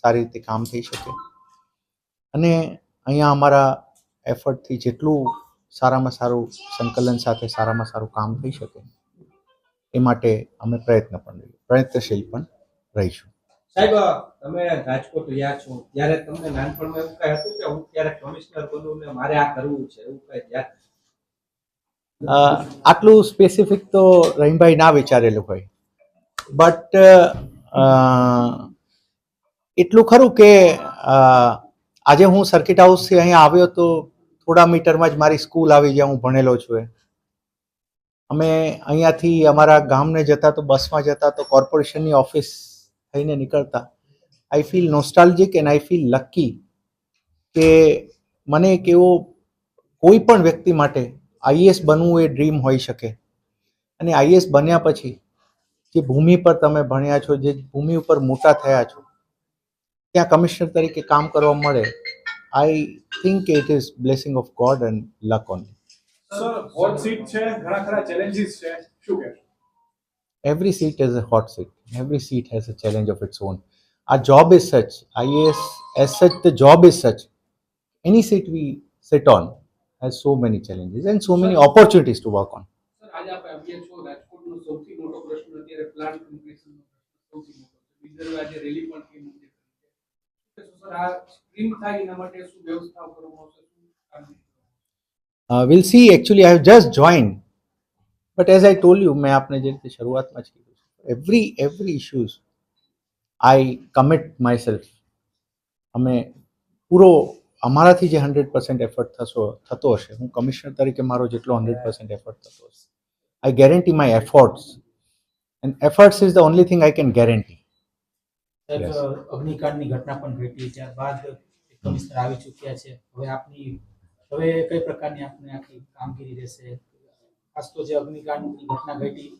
સારી રીતે કામ થઈ શકે. અને અહીંયા અમારા એફર્ટથી જેટલું સારામાં સારું સંકલન સાથે સારામાં સારું કામ થઈ શકે એ માટે અમે પ્રયત્ન પણ પ્રયત્નશીલ પણ રહીશું. સાહેબ તમે રાજકોટ રહ્યા છો ત્યારે તમને નાનપણમાં એવું કઈ હતું કે હું ત્યારે કમિશનર બનું ને મારે આ કરવું છે એવું કઈ યાદ? આટલું સ્પેસિફિક તો રહીમભાઈ ના વિચારેલું હોય. બટ એટલું ખરું કે આજે હું સર્કિટ હાઉસથી અહીંયા આવ્યો તો થોડા મીટરમાં જ મારી સ્કૂલ આવી જ્યાં હું ભણેલો છું એ. અમે અહીંયાથી અમારા ગામને જતા તો બસમાં જતા તો કોર્પોરેશનની ઓફિસ થઈને નીકળતા. I feel nostalgic and I feel lucky કે મને એક એવો કોઈ પણ વ્યક્તિ માટે આઈએસ બનવું એ ડ્રીમ હોઈ શકે. અને આઈએસ બન્યા પછી જે ભૂમિ પર તમે ભણ્યા છો, જે ભૂમિ ઉપર મોટા થયા છો ત્યાં કમિશનર તરીકે કામ કરવા મળે I think it is blessing of God and luck on sir hot seat છે ઘણા ખરા ચેલેન્જીસ છે શું કહેશો every seat is a hot seat every seat has a challenge of its own our job is such ias as such the job is such any seat we sit on has so many challenges and so many opportunities to work on સૌથી મોટો પ્રશ્ન અત્યારે plant કમ્પ્લીશનનો પ્રશ્ન સૌથી મોટો છે બીજર આજે rally પણ uh, we'll see actually i have just joined but as i told you મેં આપને જે રીતે શરૂઆતમાં જ કીધું છે every every issues i commit myself અમે પૂરો અમારાથી જે હંડ્રેડ પર્સન્ટ એફર્ટ થશો થતો હશે હું કમિશનર તરીકે મારો જેટલો હંડ્રેડ પર્સન્ટ એફર્ટ થતો હશે I guarantee my efforts and efforts is the only thing I can guarantee સાહેબ. અગ્નિકાંડની ઘટના પણ ઘટી ત્યારબાદ કમિશનર આવી ચૂક્યા છે. હવે આપની હવે કઈ પ્રકારની આપની આખી કામગીરી રહેશે? ખાસ તો જે અગ્નિકાંડની ઘટના ઘટી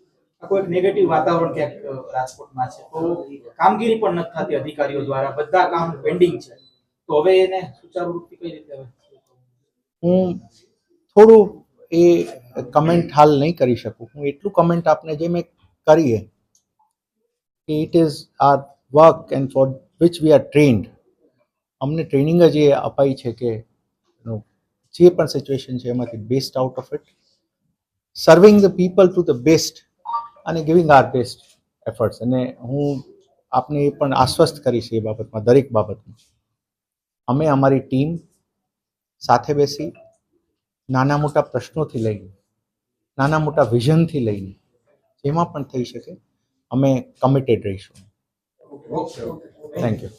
આખું એક નેગેટિવ વાતાવરણ ક્યાંક રાજકોટમાં છે. તો કામગીરી પણ નથી થતી અધિકારીઓ દ્વારા. બધા કામ પેન્ડિંગ છે. તો હવે એને સુચારુ રૂપથી કઈ રીતે હવે? હું થોડું એ કમેન્ટ હાલ નહીં કરી શકું. હું એટલું કમેન્ટ આપને જે મેં કરીએ કે it is our work and for which we are trained અમને ટ્રેનિંગ જ એ અપાઈ છે કે જે પણ સિચ્યુએશન છે એમાંથી best out of it serving the people to the best અને ગિવિંગ આર બેસ્ટ એફર્ટ્સ અને હું આપને એ પણ આશ્વસ્ત કરીશ એ બાબતમાં, દરેક બાબતમાં. અમે અમારી ટીમ સાથે બેસી નાના મોટા પ્રશ્નોથી લઈને, નાના મોટા વિઝનથી લઈને, જેમાં પણ થઈ શકે, અમે કમિટેડ રહીશું. Thank you.